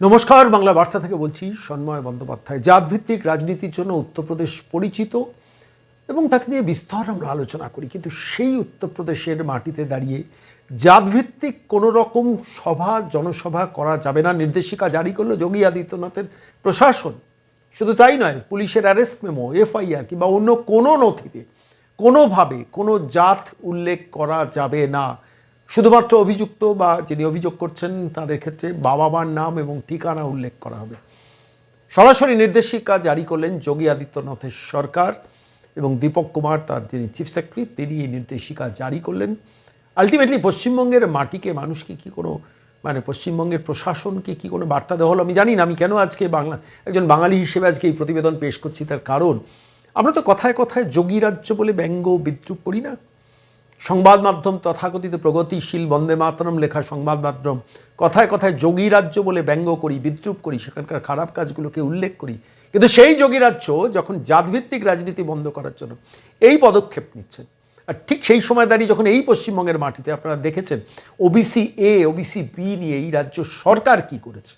নমস্কার, বাংলা বার্তা থেকে বলছি সন্ময় বন্দ্যোপাধ্যায়। জাতভিত্তিক রাজনীতির জন্য উত্তরপ্রদেশ পরিচিত এবং তাকে নিয়ে বিস্তর আমরা আলোচনা করি। কিন্তু সেই উত্তরপ্রদেশের মাটিতে দাঁড়িয়ে জাতভিত্তিক কোনো রকম সভা, জনসভা করা যাবে না। নির্দেশিকা জারি করল যোগী আদিত্যনাথের প্রশাসন। শুধু তাই নয়, পুলিশের অ্যারেস্ট মেমো, এফআইআর কিংবা অন্য কোনো নথিতে কোনোভাবে কোনো জাত উল্লেখ করা যাবে না। শুধুমাত্র অভিযুক্ত বা যিনি অভিযোগ করছেন, তাদের ক্ষেত্রে বাবা মার নাম এবং ঠিকানা উল্লেখ করা হবে। সরাসরি নির্দেশিকা জারি করলেন যোগী আদিত্যনাথের সরকার এবং দীপক কুমার, তার যিনি চিফ সেক্রেটারি, তিনি এই নির্দেশিকা জারি করলেন। আলটিমেটলি পশ্চিমবঙ্গের মাটিকে মানুষকে কি কোনো মানে পশ্চিমবঙ্গের প্রশাসনকে কি কোনো বার্তা দেওয়া হলো? আমি জানি না, আমি কেন আজকে বাংলা, একজন বাঙালি হিসেবে আজকে এই প্রতিবেদন পেশ করছি তার কারণ। আমরা তো কথায় কথায় যোগী রাজ্য বলে ব্যঙ্গ বিদ্রুপ করি না। সংবাদ মাধ্যম তথাকথিত প্রগতিশীল বন্দে মাতরম লেখা সংবাদ মাধ্যম কথায় কথায় যোগী রাজ্য বলে ব্যঙ্গ করি, বিদ্রুপ করি, সেখানকার খারাপ কাজগুলোকে উল্লেখ করি। কিন্তু সেই যোগী রাজ্য যখন জাতভিত্তিক রাজনীতি বন্ধ করার জন্য এই পদক্ষেপ নিচ্ছেন, আর ঠিক সেই সময় দাঁড়িয়ে যখন এই পশ্চিমবঙ্গের মাটিতে আপনারা দেখেছেন ওবিসি এ ওবিসি বি নিয়ে এই রাজ্য সরকার কি করেছে?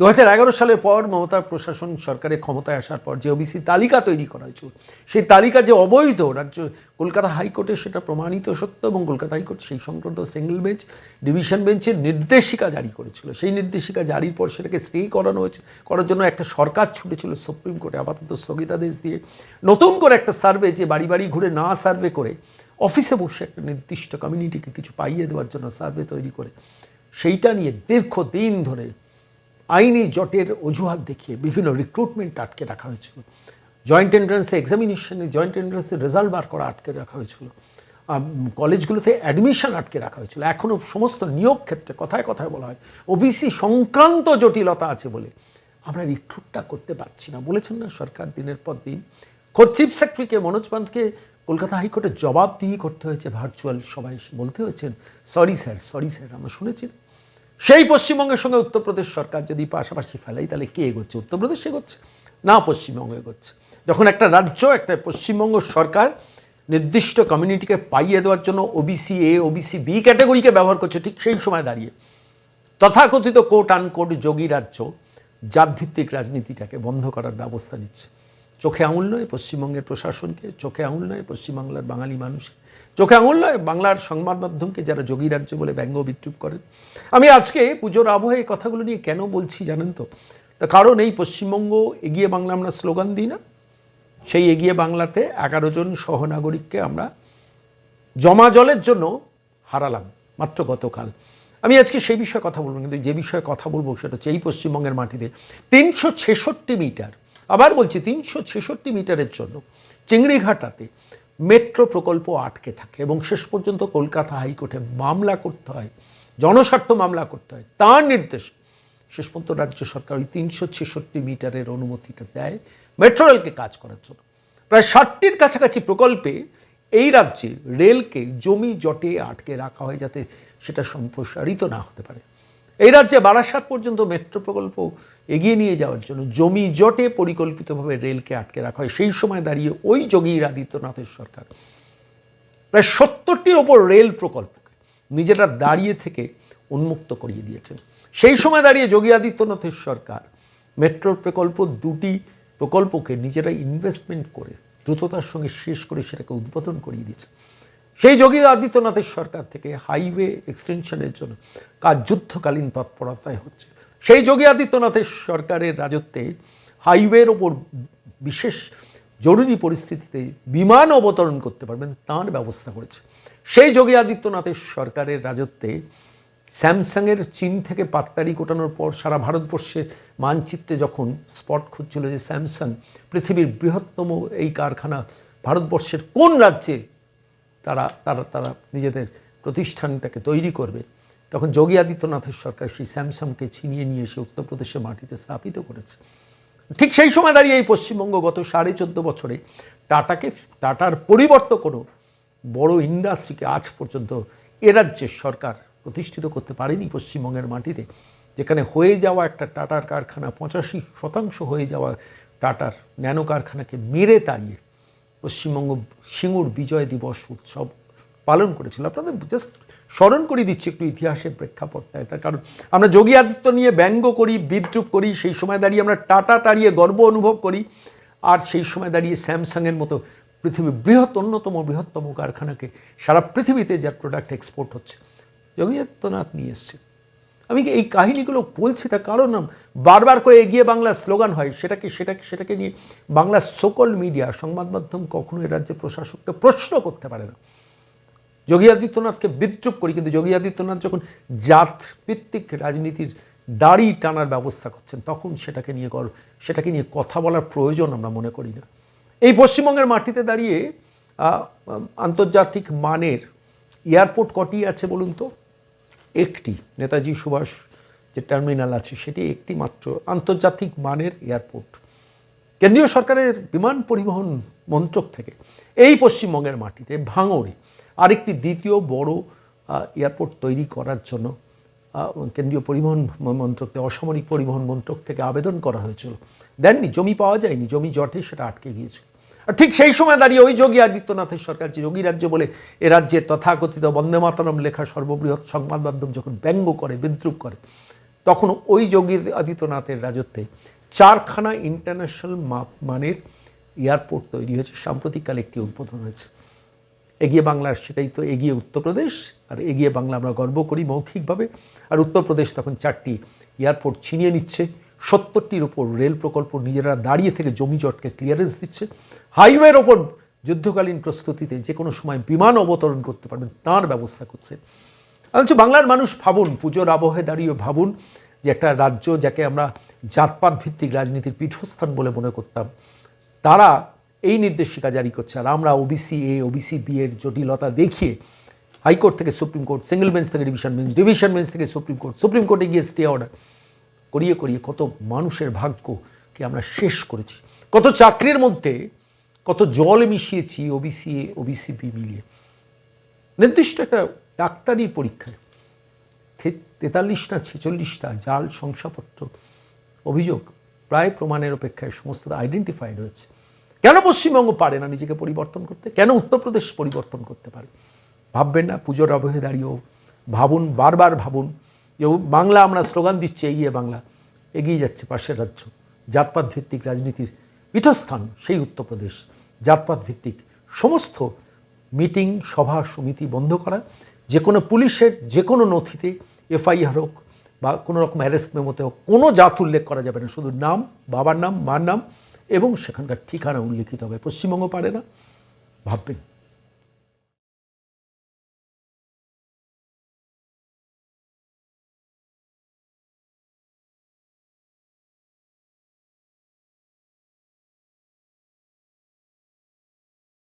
দু হাজার এগারো সালের পর মমতার প্রশাসন সরকারের ক্ষমতায় আসার পর যে ওবিসি তালিকা তৈরি করা হয়েছিল, সেই তালিকা যে অবৈধ, রাজ্য কলকাতা হাইকোর্টে সেটা প্রমাণিত সত্য এবং কলকাতা হাইকোর্ট সেই সংক্রান্ত সিঙ্গেল বেঞ্চ ডিভিশন বেঞ্চের নির্দেশিকা জারি করেছিল। সেই নির্দেশিকা জারির পর সেটাকে স্টে করানো হয়েছে, করার জন্য একটা সরকার ছুটেছিল সুপ্রিম কোর্টে আপাতত স্থগিতাদেশ দিয়ে। নতুন করে একটা সার্ভে যে বাড়ি বাড়ি ঘুরে না সার্ভে করে অফিসে বসে একটা নির্দিষ্ট কমিউনিটিকে কিছু পাইয়ে দেওয়ার জন্য সার্ভে তৈরি করে, সেইটা নিয়ে দীর্ঘদিন ধরে আইনি জটের অজুহাত দেখিয়ে বিভিন্ন রিক্রুটমেন্ট আটকে রাখা হয়েছিল। জয়েন্ট এন্ট্রান্সে এক্সামিনেশনে জয়েন্ট এন্ট্রান্সে রেজাল্ট বার করা আটকে রাখা হয়েছিল। কলেজগুলোতে অ্যাডমিশন আটকে রাখা হয়েছিল। এখনও সমস্ত নিয়োগ ক্ষেত্রে কথায় কথায় বলা হয় ওবিসি সংক্রান্ত জটিলতা আছে বলে আমরা রিক্রুটটা করতে পারছি না। বলেছেন না সরকার দিনের পর দিন। খোদ চিফ সেক্রেটারিকে মনোজ পান্তকে কলকাতা হাইকোর্টে জবাবদিহি করতে হয়েছে ভার্চুয়াল সবাই বলতে হয়েছেন সরি স্যার সরি স্যার আমরা শুনেছি? সেই পশ্চিমবঙ্গের সঙ্গে উত্তরপ্রদেশ সরকার যদি পাশাপাশি ফেলাই তাহলে কে এগোচ্ছে? উত্তরপ্রদেশ এগোচ্ছে? না, পশ্চিমবঙ্গ এগোচ্ছে। যখন একটা রাজ্য, একটা পশ্চিমবঙ্গ সরকার নির্দিষ্ট কমিউনিটিকে পাইয়ে দেওয়ার জন্য ওবিসি এ ওবিসি বি ক্যাটাগরিকে ব্যবহার করছে, ঠিক সেই সময় দাঁড়িয়ে তথাকথিত কোট আনকোট যোগী রাজ্য জাতভিত্তিক রাজনীতিটাকে বন্ধ করার ব্যবস্থা নিচ্ছে। চোখে আঙুল নয়, পশ্চিমবঙ্গের প্রশাসনকে চোখে আঙুল নয়, পশ্চিমবাংলার বাঙালি মানুষকে চোখে আঙুল নয়, বাংলার সংবাদ মাধ্যমকে যারা যোগী রাজ্য বলে ব্যঙ্গ বিদ্রুপ করেন। আমি আজকে পুজোর আবহে এই কথাগুলো নিয়ে কেন বলছি জানেন তো? কারণ এই পশ্চিমবঙ্গ এগিয়ে বাংলা আমরা স্লোগান দিই না। সেই এগিয়ে বাংলাতে এগারো জন সহনাগরিককে আমরা জমা জলের জন্য হারালাম মাত্র গতকাল। আমি আজকে সেই বিষয়ে কথা বলব কিন্তু যে বিষয়ে কথা বলব সেটা হচ্ছে এই পশ্চিমবঙ্গের মাটিতে। তিনশো ছেষট্টি মিটার আবার বলছি তিনশো ছেষট্টি মিটারের জন্য চিংড়িঘাটাতে মেট্রো প্রকল্প আটকে থাকে এবং শেষ পর্যন্ত কলকাতা হাইকোর্টে মামলা করতে হয়, জনস্বার্থ মামলা করতে হয়। তার নির্দেশ শেষ পর্যন্ত রাজ্য সরকার ওই তিনশো ছেষট্টি মিটারের অনুমতিটা দেয় মেট্রো রেলকে কাজ করার জন্য। প্রায় ষাটটির কাছাকাছি প্রকল্পে এই রাজ্যে রেলকে জমি জটে আটকে রাখা হয় যাতে সেটা সম্প্রসারিত না হতে পারে। এই রাজ্যে বারাসাত পর্যন্ত মেট্রো প্রকল্প এগিয়ে নিয়ে যাওয়ার জন্য জমি জটে পরিকল্পিতভাবে রেলকে আটকে রাখা হয়। সেই সময় দাঁড়িয়ে ওই যোগী আদিত্যনাথের সরকার। প্রায় সত্তরটির ওপর রেল প্রকল্পকে নিজেরা দাঁড়িয়ে থেকে উন্মুক্ত করিয়ে দিয়েছেন। সেই সময় দাঁড়িয়ে যোগী আদিত্যনাথের সরকার মেট্রো প্রকল্প দুটি প্রকল্পকে নিজেরা ইনভেস্টমেন্ট করে দ্রুততার সঙ্গে শেষ করে সেটাকে উদ্বোধন করিয়ে দিয়েছে। সেই যোগী আদিত্যনাথের সরকার থেকে হাইওয়ে এক্সটেনশনের জন্য কাজ যুদ্ধকালীন তৎপরতায় হচ্ছে। সেই যোগী আদিত্যনাথের সরকারের রাজত্বে হাইওয়ের ওপর বিশেষ জরুরি পরিস্থিতিতে বিমান অবতরণ করতে পারবেন তার ব্যবস্থা করেছে। সেই যোগী আদিত্যনাথের সরকারের রাজত্বে স্যামসাংয়ের চীন থেকে পাত্তারি কোটানোর পর সারা ভারতবর্ষের মানচিত্রে যখন স্পট খুঁজছিল যে স্যামসাং পৃথিবীর বৃহত্তম এই কারখানা ভারতবর্ষের কোন রাজ্যে তারা তারা তারা নিজেদের প্রতিষ্ঠানটাকে তৈরি করবে। তখন যোগী আদিত্যনাথের সরকার সেই স্যামসাংকে ছিনিয়ে নিয়ে এসে উত্তরপ্রদেশের মাটিতে স্থাপিত করেছে। ঠিক সেই সময় দাঁড়িয়ে এই পশ্চিমবঙ্গ গত সাড়ে চোদ্দ বছরে টাটাকে, টাটার পরিবর্তে কোনো বড় ইন্ডাস্ট্রিকে আজ পর্যন্ত এ রাজ্যের সরকার প্রতিষ্ঠিত করতে পারেনি পশ্চিমবঙ্গের মাটিতে, যেখানে হয়ে যাওয়া একটা টাটার কারখানা পঁচাশি শতাংশ হয়ে যাওয়া টাটার ন্যানো কারখানাকে মেরে তাড়িয়ে পশ্চিমবঙ্গ সিঙ্গুর বিজয় দিবস উৎসব পালন করেছিল। আপনাদের জাস্ট স্মরণ করে দিচ্ছি একটু ইতিহাসের প্রেক্ষাপটটায়। তার কারণ আমরা যোগী আদিত্য নিয়ে ব্যঙ্গ করি, বিদ্রুপ করি, সেই সময় দাঁড়িয়ে আমরা টাটা তাড়িয়ে গর্ব অনুভব করি, আর সেই সময় দাঁড়িয়ে স্যামসাংয়ের মতো পৃথিবীর বৃহৎ, অন্যতম বৃহত্তম কারখানাকে সারা পৃথিবীতে যার প্রোডাক্ট এক্সপোর্ট হচ্ছে। যোগী আদিত্যনাথ নিয়ে এসছে আমি এই কাহিনীগুলো বলছি তার কারণ বারবার করে এগিয়ে বাংলা স্লোগান হয় সেটাকে সেটাকে সেটাকে নিয়ে বাংলা সকল মিডিয়া, সংবাদ মাধ্যম কখনো এ রাজ্যে প্রশাসককে প্রশ্ন করতে পারে না। যোগী আদিত্যনাথকে বিদ্রুপ করি, কিন্তু যোগী আদিত্যনাথ যখন জাত ভিত্তিক রাজনীতির দাড়ি টানার ব্যবস্থা করছেন, তখন সেটাকে নিয়ে কর, সেটাকে নিয়ে কথা বলার প্রয়োজন আমরা মনে করি না। এই পশ্চিমবঙ্গের মাটিতে দাঁড়িয়ে আন্তর্জাতিক মানের এয়ারপোর্ট কটি আছে বলুন তো? একটি নেতাজি সুভাষ যে টার্মিনাল আছে, সেটি একটি মাত্র আন্তর্জাতিক মানের এয়ারপোর্ট। কেন্দ্রীয় সরকারের বিমান পরিবহন মন্ত্রক থেকে এই পশ্চিমবঙ্গের মাটিতে ভাঙড়ে আরেকটি দ্বিতীয় বড় এয়ারপোর্ট তৈরি করার জন্য কেন্দ্রীয় পরিবহন মন্ত্রক অসামরিক পরিবহন মন্ত্রক থেকে আবেদন করা হয়েছিল। দেননি, জমি পাওয়া যায়নি, জমি জটে সেটা আটকে গিয়েছিল। ঠিক সেই সময় দাঁড়িয়ে ওই যোগী আদিত্যনাথের সরকার, যে যোগী রাজ্য বলে এ রাজ্যে তথাকথিত বন্দে মাতরম লেখা সর্ববৃহৎ সংবাদ মাধ্যম যখন ব্যঙ্গ করে, বিদ্রুপ করে, তখন ওই যোগী আদিত্যনাথের রাজত্বে চারখানা ইন্টারন্যাশনাল মানের এয়ারপোর্ট তৈরি হয়েছে, সাম্প্রতিককালে একটি উদ্বোধন হয়েছে। এগিয়ে বাংলার সেটাই তো এগিয়ে উত্তরপ্রদেশ, আর এগিয়ে বাংলা আমরা গর্ব করি মৌখিকভাবে। আর উত্তরপ্রদেশ তখন চারটি এয়ারপোর্ট ছিনিয়ে নিচ্ছে। সত্তরটির ওপর রেল প্রকল্প নিজেরা দাঁড়িয়ে থেকে জমি জটকে ক্লিয়ারেন্স দিচ্ছে। হাইওয়ের ওপর যুদ্ধকালীন প্রস্তুতিতে যে কোনো সময় বিমান অবতরণ করতে পারবেন, তার ব্যবস্থা করছে। অথচ বাংলার মানুষ ভাবুন, পুজোর আবহে দাঁড়িয়ে ভাবুন যে একটা রাজ্য যাকে আমরা জাতপাত ভিত্তিক রাজনীতির পীঠস্থান বলে মনে করতাম, তারা এই নির্দেশিকা জারি করছে। আর আমরা ওবিসি এ ওবিসি বি এর জটিলতা দেখিয়ে হাইকোর্ট থেকে সুপ্রিম কোর্ট সিঙ্গেল বেঞ্চ থেকে ডিভিশন বেঞ্চ ডিভিশন বেঞ্চ থেকে সুপ্রিম কোর্ট, সুপ্রিম কোর্টে গিয়ে স্টে অর্ডার করিয়ে করিয়ে কত মানুষের ভাগ্যকে আমরা শেষ করেছি। কত চাকরির মধ্যে কত জল মিশিয়েছি ওবিসি এ ওবিসি বি মিলিয়ে। নির্দিষ্ট একটা ডাক্তারি পরীক্ষায় তেতাল্লিশ না ছেচল্লিশটা জাল শংসাপত্র অভিযোগ প্রায় প্রমাণের অপেক্ষায় সমস্ত আইডেন্টিফাইড হয়েছে। কেন পশ্চিমবঙ্গ পারে না নিজেকে পরিবর্তন করতে? কেন উত্তরপ্রদেশ পরিবর্তন করতে পারে? ভাববেন না, পুজোর আবহে দাঁড়িয়েও ভাবুন, বারবার ভাবুন যে বাংলা আমরা স্লোগান দিচ্ছি এগিয়ে বাংলা। এগিয়ে যাচ্ছে পাশের রাজ্য। জাতপাত ভিত্তিক রাজনীতির পীঠস্থান সেই উত্তরপ্রদেশ। জাতপাত ভিত্তিক সমস্ত মিটিং, সভা, সমিতি বন্ধ করা। যে কোনো পুলিশের যে কোনো নথিতে এফআইআর হোক বা কোনো রকম অ্যারেস্ট মেমোতে হোক, কোনো জাত উল্লেখ করা যাবে না। শুধু নাম, বাবার নাম, মার নাম এবং সেখানকার ঠিকানা উল্লেখিত হবে। পশ্চিমবঙ্গ পারে না, ভাববেন।